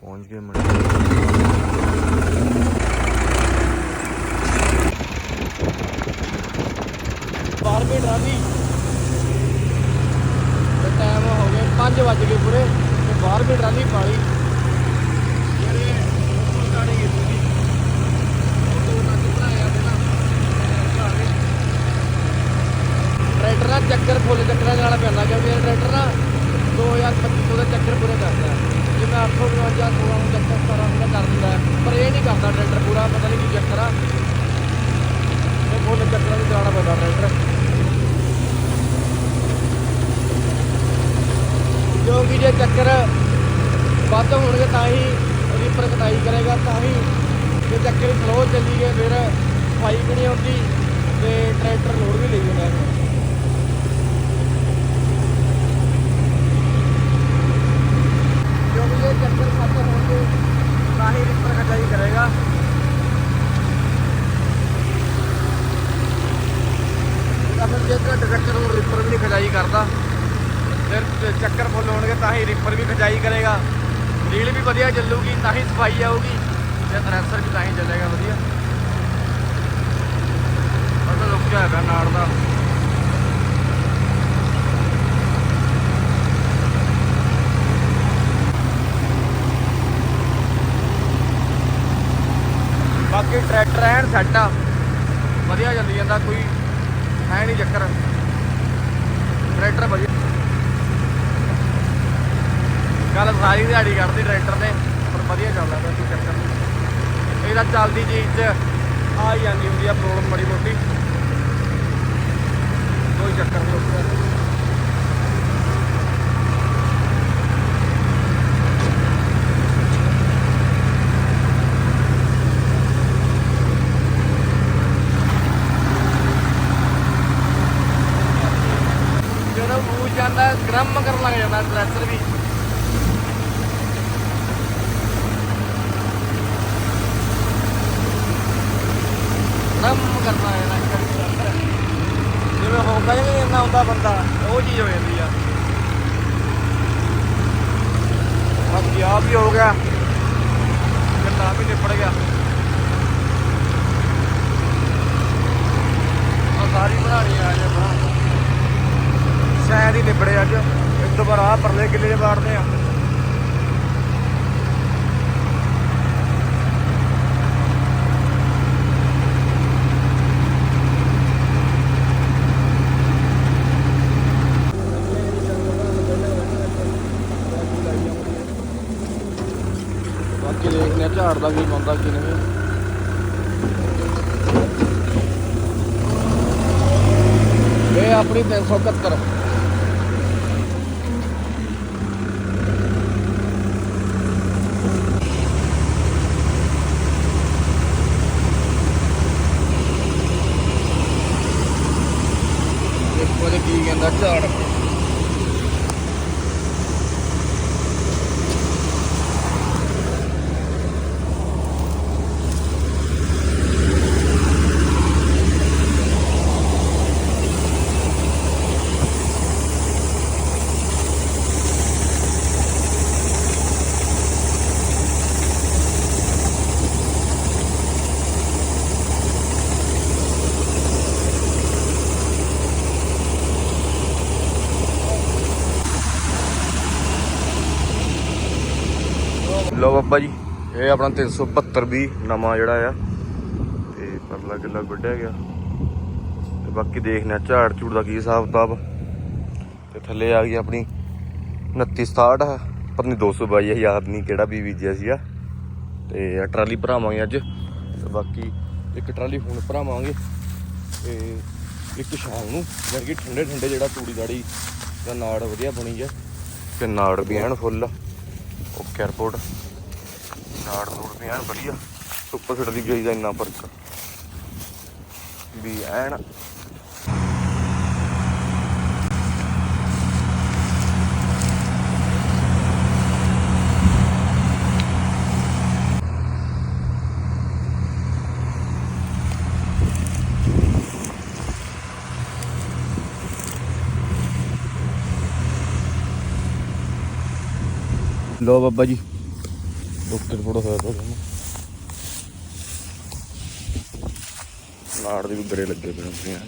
ਪਹੁੰਚ ਗਏ ਮੰਡੀ। ਬਾਰਵੇਂ ਟਰਾਲੀ ਤੇ ਟਾਈਮ ਹੋ ਗਏ 5 ਵੱਜ ਗਏ ਪੂਰੇ। ਤੇ ਬਾਰਵੇਂ ਟਰਾਲੀ ਪਾਲੀ। ਜਿਹੜੇ ਉਹ ਗਾੜੀ ਕੀਤੀ ਟਰੈਕਟਰ ਨਾਲ ਚੱਕਰ ਫੁੱਲ ਚੱਕਰਾਂ ਨਾਲ ਪੈਂਦਾ ਕਿਉਂਕਿ ਇਹ ਟਰੈਕਟਰ ਨਾ 2500 ਦਾ ਚੱਕਰ ਪੂਰੇ ਕਰਦਾ। ਹੈ। ਜਿਵੇਂ 852 16 ਨੂੰ ਚੱਕਰ 17 ਦਾ ਕਰ ਦਿੰਦਾ ਪਰ ਇਹ ਨਹੀਂ ਕਰਦਾ ਟਰੈਕਟਰ ਪੂਰਾ, ਪਤਾ ਨਹੀਂ ਕੀ ਚੱਕਰ ਆ। ਇਹ ਫੁੱਲ ਚੱਕਰਾਂ ਨੂੰ ਜਾਣਾ ਪੈਂਦਾ ਟਰੈਕਟਰ। ਕਿਉਂਕਿ ਜੇ ਚੱਕਰ ਵੱਧ ਹੋਣਗੇ ਤਾਂ ਹੀ ਰੀਪਰ ਕਟਾਈ ਕਰੇਗਾ, ਤਾਂ ਹੀ ਜੇ ਚੱਕਰ ਸਲੋ ਚੱਲੀ ਗਏ ਫਿਰ ਸਫ਼ਾਈ ਵੀ ਨਹੀਂ ਆਉਂਦੀ ਤੇ ਟਰੈਕਟਰ ਲੋਡ ਵੀ ਲਈ ਜਾਂਦਾ ਹੈ ਕਿਉਂਕਿ ਜੇ ਚੱਕਰ ਵੱਧ ਹੋਣਗੇ ਤਾਂ ਹੀ ਰੀਪਰ ਕਟਾਈ ਕਰੇਗਾ ਤਾਂ ਫਿਰ ਜੇ ਘੱਟ ਚੱਕਰ ਨੂੰ ਰੀਪਰ ਵੀ ਨਹੀਂ ਖਜਾਈ ਕਰਦਾ ਫਿਰ ਚ- ਚੱਕਰ ਫੁੱਲ ਹੋਣਗੇ ਤਾਂ ਹੀ ਰੀਪਰ ਵੀ ਖਜਾਈ ਕਰੇਗਾ ਰੀਲ ਵੀ ਵਧੀਆ ਚੱਲੂਗੀ ਤਾਂ ਹੀ ਸਫ਼ਾਈ ਆਊਗੀ ਤੇ ਥ੍ਰੈਸ਼ਰ ਵੀ ਤਾਂ ਹੀ ਚੱਲੇਗਾ ਵਧੀਆ ਬਸ ਰੁਕਿਆ ਹੈਗਾ ਨਾੜ ਦਾ। ਬਾਕੀ ਟਰੈਕਟਰ ਐਨ ਸੈੱਟ ਆ। ਵਧੀਆ ਚੱਲੀ ਜਾਂਦਾ, ਕੋਈ ਹੈ ਨਹੀਂ ਚੱਕਰ। ਟਰੈਕਟਰ ਵਧੀਆ। ਗੱਲ ਸਾਰੀ ਦਿਹਾੜੀ ਕਰਦੀ ਟਰੈਕਟਰ ਨੇ ਪਰ ਵਧੀਆ ਚੱਲਦਾ ਕੋਈ ਚੱਕਰ ਨਹੀਂ ਇਹਦਾ ਚੱਲਦੀ ਚੀਜ਼ 'ਚ ਆ ਹੀ ਜਾਂਦੀ ਹੁੰਦੀ ਆ ਪ੍ਰੋਬਲਮ ਬੜੀ ਮੋਟੀ। ਕੋਈ ਚੱਕਰ ਨਹੀਂ। ਉੱਥੇ ਜਦੋਂ ਮੂੰਹ ਜਾਂਦਾ, ਗਰਮ ਕਰਨ ਲੱਗ ਜਾਂਦਾ ਡਰੈਸਰ ਵੀ। ਗਰਮ ਕਰਨਾ ਹੈ ਨਾ ਜਿਵੇਂ ਹੋ ਗਿਆ ਇੰਨਾ ਹੁੰਦਾ ਬੰਦਾ, ਉਹ ਚੀਜ਼ ਹੋ ਜਾਂਦੀ ਆ। ਬਾਕੀ ਆ ਵੀ ਹੋ ਗਿਆ। ਗੱਲਾਂ ਵੀ ਨਿਪੜ ਗਿਆ। ਆ ਸਾਰੀ ਬਣਾਣੀ ਆ ਜੇ ਬਣਾ। ਸ਼ਾਇਦ ਹੀ ਨਿਬੜੇ ਅੱਜ। ਇੱਕ ਦੁਬਾਰਾ ਆ ਪਰਲੇ ਕਿੱਲੇ ਦੇ ਵਾੜਦੇ ਆ ਬਾਕੀ ਦੇਖਦੇ ਆ ਝਾੜ ਦਾ ਕੀ ਬੰਦਾ ਕੀ ਨਹੀਂ ਇਹ ਆਪਣੀ 371 ਦੇਖੋ ਜੀ ਕੀ ਕਹਿੰਦਾ ਝਾੜ। ਲੋ ਬਾਬਾ ਜੀ, ਇਹ ਆਪਣਾ 372 ਵੀ ਨਵਾਂ ਜਿਹੜਾ ਆ। ਤੇ ਪਰਲਾ ਕਿੱਲਾ ਵੱਢਿਆ ਗਿਆ। ਤੇ ਬਾਕੀ ਦੇਖਦੇ ਆ ਝਾੜ ਝੂੜ ਦਾ ਕੀ ਹਿਸਾਬ ਕਿਤਾਬ। ਤੇ ਥੱਲੇ ਆ ਗਈ ਆਪਣੀ 2967 ਹੈ ਪਤਾ ਨਹੀਂ 222 ਹੈ ਯਾਦ ਨਹੀਂ ਕਿਹੜਾ ਵੀ ਬੀਜਿਆ ਸੀਗਾ। ਤੇ ਆਹ ਟਰਾਲੀ ਭਰਾਵਾਂਗੇ ਅੱਜ। ਤੇ ਬਾਕੀ ਇੱਕ ਟਰਾਲੀ ਹੁਣ ਭਰਾਵਾਂਗੇ। ਤੇ ਇੱਕ ਸ਼ਾਮ ਨੂੰ ਯਾਰ ਕਿ ਠੰਡੇ ਠੰਡੇ ਜਿਹੜਾ ਤੂੜੀ ਦਾੜੀ ਦਾ ਨਾੜ ਵਧੀਆ ਬਣੀ ਆ। ਤੇ ਨਾੜ ਵੀ ਐਨ ਫੁੱਲ, ਓਕੇ ਰਿਪੋਰਟ। ਨਾੜ ਨੂੜ ਵੀ ਐਨ ਵਧੀਆ। ਸੁਪਰ ਫਿਟ ਦੀ ਗਈ ਦਾ ਇੰਨਾ ਫ਼ਰਕ। ਵੀ ਐਨ ਲੋ ਬਾਬਾ ਜੀ। ਡਾਕਟਰ ਹੋਇਆ ਤਾਂ ਉਹਨੂੰ ਨਾੜ ਦੇ ਵੀ ਗਰੇ ਲੱਗੇ ਪਏ ਹੁੰਦੇ ਆ।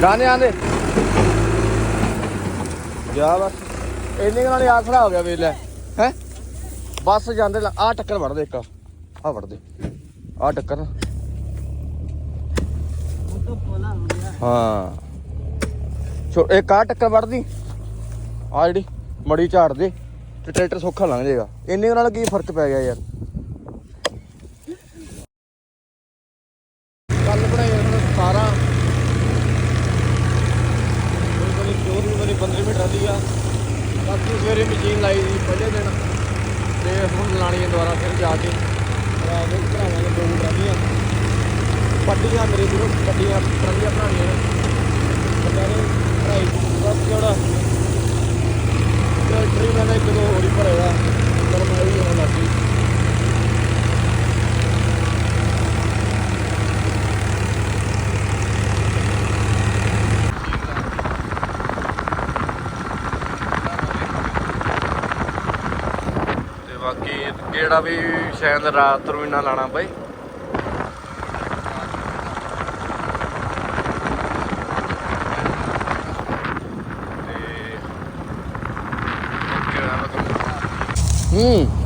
ਜਾਣੇ ਆਂਦੇ ਗਿਆ ਬਸ ਇੰਨੇ ਕੁ ਨਾਲ ਹੀ ਆ ਹੋ ਗਿਆ ਵੇਲੇ ਹੈ? ਬੱਸ ਜਾਂਦੇ ਆ ਟੱਕਰ ਵੜ ਦੇ ਇੱਕ। ਆ ਵੜ ਦੇ। ਆ ਟੱਕਰ। ਹਾਂ। ਛੋ ਇੱਕ ਆ ਟੱਕਰ ਵੜਦੀ ਆ ਜਿਹੜੀ ਮੜੀ ਝਾੜ ਦੇ ਤੇ ਟਰੈਕਟਰ ਸੌਖਾ ਲੰਘ ਜਾਏਗਾ। ਇੰਨੇ ਨਾਲ ਕੀ ਫ਼ਰਕ ਪੈ ਗਿਆ ਯਾਰ ਕੱਲ ਬਣਾਈ ਉਹਨਾਂ 17 ਕੋਈ ਬਣੀ ਚੋਰ ਵੀ ਬਣੀ 15 ਮਿੰਟ ਰਹੀ ਆ ਬਾਕੀ ਸਵੇਰੇ ਮਸ਼ੀਨ ਲਾਈ ਸੀ ਪਹਿਲੇ ਦਿਨ ਤੇ ਹੁਣ ਲਾਣੀ ਹੈ ਦੁਬਾਰਾ ਫਿਰ ਜਾ ਕੇ ਰਾਤ ਨੂੰ ਭਰਾਵਾਂ ਨੇ ਦੋ ਰਹੀਆਂ ਪੱਟੀਆਂ ਮੇਰੇ ਵੀਰੋ ਪੱਟੀਆਂ ਟਰਾਲੀਆਂ ਬਣਾਉਣੀਆਂ ਨੇ ਬੰਦਾ ਨੇ ਭਰਾਈ ਬਸ ਜਿਹੜਾ ਟਰੈਕਟਰ ਹੀ ਮੈਂ ਇੱਕ ਦੋ ਹੋਰ ਹੀ ਭਰੇਗਾ ਪਰ ਮੈਂ ਵੀ ਹੁਣ ਲੱਗੀ ਤੇ ਬਾਕੀ ਕਿਹੜਾ ਵੀ ਸ਼ਾਇਦ ਰਾਤ ਨੂੰ ਇੰਨਾ ਲਾਣਾ ਪਏ ਹੂੰ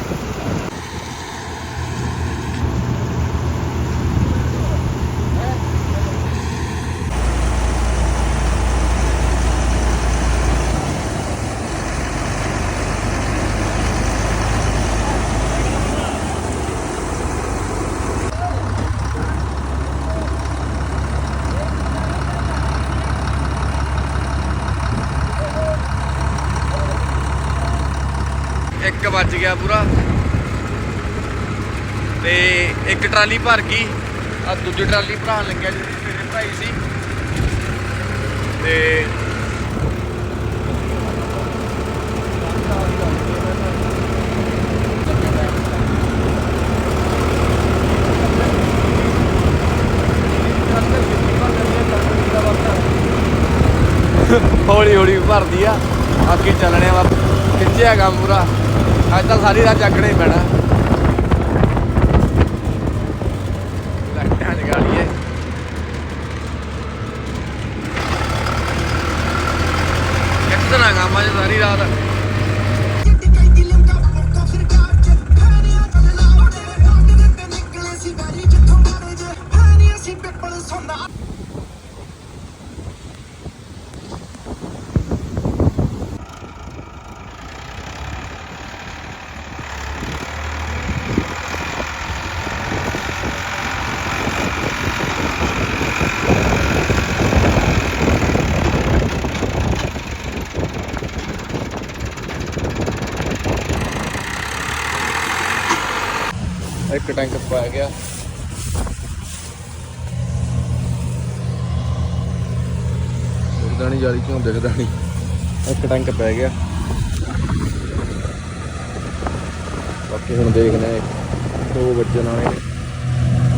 ਵੱਜ ਗਿਆ ਪੂਰਾ। ਤੇ ਇੱਕ ਟਰਾਲੀ ਭਰ ਗਈ। ਆ ਦੂਜੀ ਟਰਾਲੀ ਭਰਾਉਣ ਲੱਗਿਆ ਜਿਹੜੀ ਸਵੇਰੇ ਭਰਾਈ ਸੀ। ਤੇ ਹੌਲੀ ਹੌਲੀ ਭਰਦੀ ਆ। ਅੱਗੇ ਚੱਲਣੇ ਵਾ ਖਿੱਚਿਆ ਕੰਮ ਪੂਰਾ। ਅੱਜ ਤਾਂ ਸਾਰੀ ਰਾਤ ਜਾਗਣਾ ਹੀ ਪੈਣਾ। ਲਾਈਟਾਂ ਜਗਾ ਲਈਏ। ਕਿੱਥੇ ਕੰਮ ਅੱਜ ਸਾਰੀ ਰਾਤ। ਇੱਕ ਟੈਂਕ ਪਾ ਗਿਆ। ਦਿਖਦਾ ਨਹੀਂ ਜਾਰੀ ਕਿਉਂ ਦਿਖਦਾ ਨਹੀਂ ਇੱਕ ਟੈਂਕ ਪੈ ਗਿਆ। ਬਾਕੀ ਹੁਣ ਦੇਖਦੇ ਆ ਦੋ ਵੱਜਣ ਵਾਲੇ ਨੇ।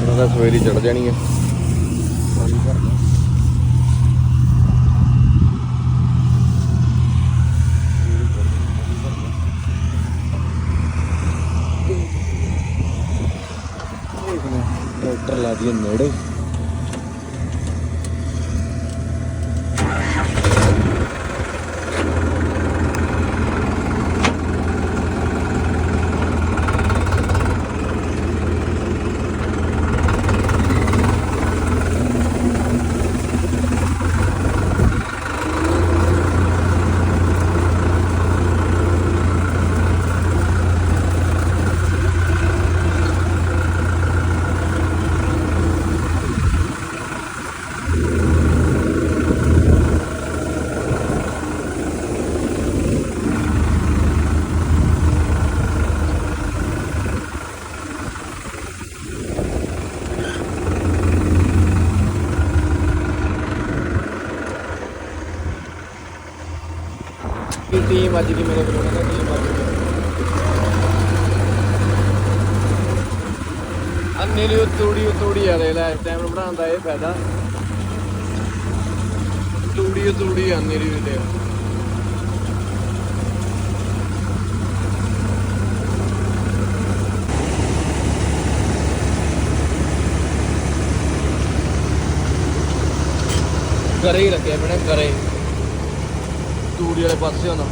ਉਹਨਾਂ ਦਾ ਸਵੇਰੀ ਚੜ ਜਾਣੀ ਹੈ ਪਾਣੀ ਭਰਨਾ ਮੋਟਰ ਲਾ ਦਈਏ ਨੇੜੇ। ਟੀਮ ਅੱਜ ਦੀ ਮੇਰੇ ਕੋਲ ਕਹਿੰਦਾ ਟੀਮ ਅੱਜ ਦੀ ਅੰਨੇ ਲਈ ਤੂੜੀ ਤੂੜੀ ਆ ਦੇ ਲੈ, ਇਸ ਟਾਈਮ ਬਣਾਉਣ ਦਾ ਇਹ ਫਾਇਦਾ। ਤੂੜੀ ਤੂੜੀ ਅੰਨੇ ਲਈ ਦੇ ਘਰੇ ਹੀ ਲੱਗਿਆ ਮੈਨੇ ਘਰੇ। ਤੂੜੀ ਵਾਲੇ ਪਾਸੇ ਹੁੰਦਾ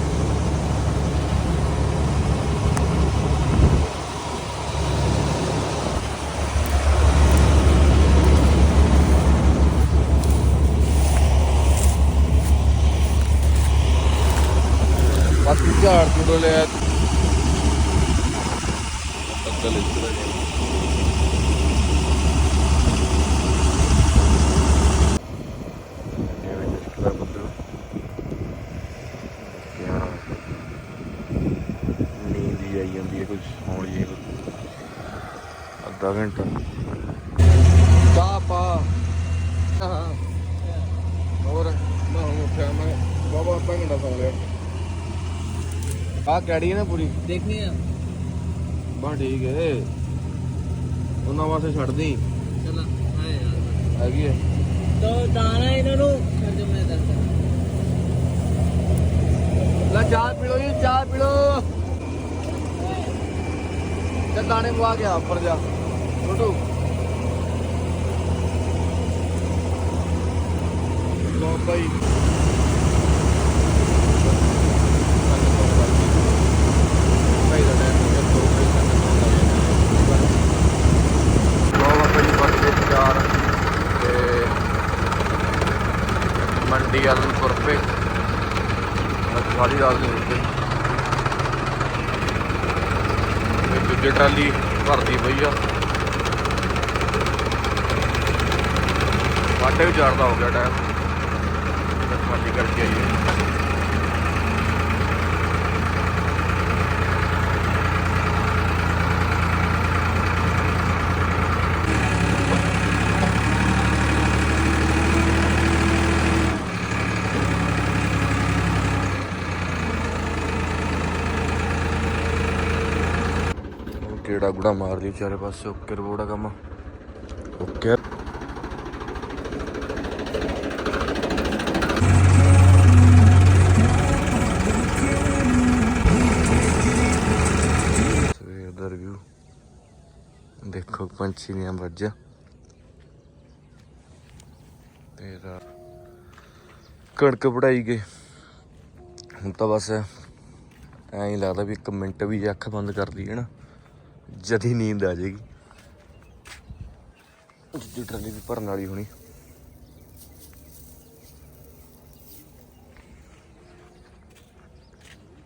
ਬਾਕੀ ਝਾੜ ਚੁੜੋ ਨੀਂਦ ਹੀ। ਆਈ ਜਾਂਦੀ ਹੈ ਕੁਝ ਸੌਣ ਜੀ ਅੱਧਾ ਘੰਟਾ ਚਾਹ ਪਾ ਹਾਂ ਹੋਰ, ਮੈਂ ਹੁਣ ਉੱਠਿਆ, ਮੈਂ ਬਾਬਾ ਅੱਧਾ ਘੰਟਾ ਸੌ ਲਿਆ। ਆ ਕੈੜੀ ਹੈ ਨਾ ਪੂਰੀ? ਦੇਖਣੀ ਆ। ਬਾ ਠੀਕ ਹੈ। ਉਹਨਾਂ ਵਾਸਤੇ ਛੱਡ ਦੇ ਚਲ ਆਏ ਯਾਰ ਹੈਗੀ ਹੈ ਤਾਂ ਦਾਣਾ ਇਹਨਾਂ ਨੂੰ। ਜੋ ਮੈਂ ਦੱਸਦਾ। ਲੈ ਚਾਹ ਪੀ ਲੋ ਜੀ ਚਾਹ ਪੀ ਲੋ ਤੇ ਦਾਣੇ ਮਵਾ ਗਿਆ ਉੱਪਰ ਜਾ। ਛੋਟੂ ਲੋ ਭਾਈ ਮੰਡੀ ਵੱਲ ਨੂੰ ਤੁਰ ਪਏ। ਸਾਰੀ ਰਾਤ ਨਹੀਂ ਰੁਕੇ। ਤੇ ਟਰਾਲੀ ਭਰਦੀ ਪਈ ਆ। ਵਾਟੇ ਵੀ ਚਾਰਦਾ ਹੋ ਗਿਆ ਟਾਈਮ ਤੇ ਖਾਲੀ ਕਰਕੇ ਆਈਏ ਹੁਣ ਕਿਹੜਾ ਗੁੜਾ ਮਾਰ ਲਈ ਚਾਰੇ ਪਾਸੇ, ਓਕੇ ਰਿਪੋਰਟ ਕੰਮ। ਓਕੇ। ਸਵੇਰ ਦਾ ਰਿਵਿਊ ਦੇਖੋ ਪੰਛੀ ਦੀਆਂ ਵੱਜ ਤੇ ਰਾ- ਕਣਕ ਵਢਾਈ ਗਈ ਹੁਣ ਤਾਂ ਬਸ ਐਂ ਲੱਗਦਾ ਵੀ ਇੱਕ ਮਿੰਟ ਵੀ ਅੱਖ ਬੰਦ ਕਰ ਲਈ ਹੈ ਨਾ। ਜਦੀ ਨੀਂਦ ਆ ਜਾਏਗੀ। ਦੂਜੀ ਟਰਾਲੀ ਵੀ ਭਰਨ ਵਾਲੀ ਹੋਣੀ।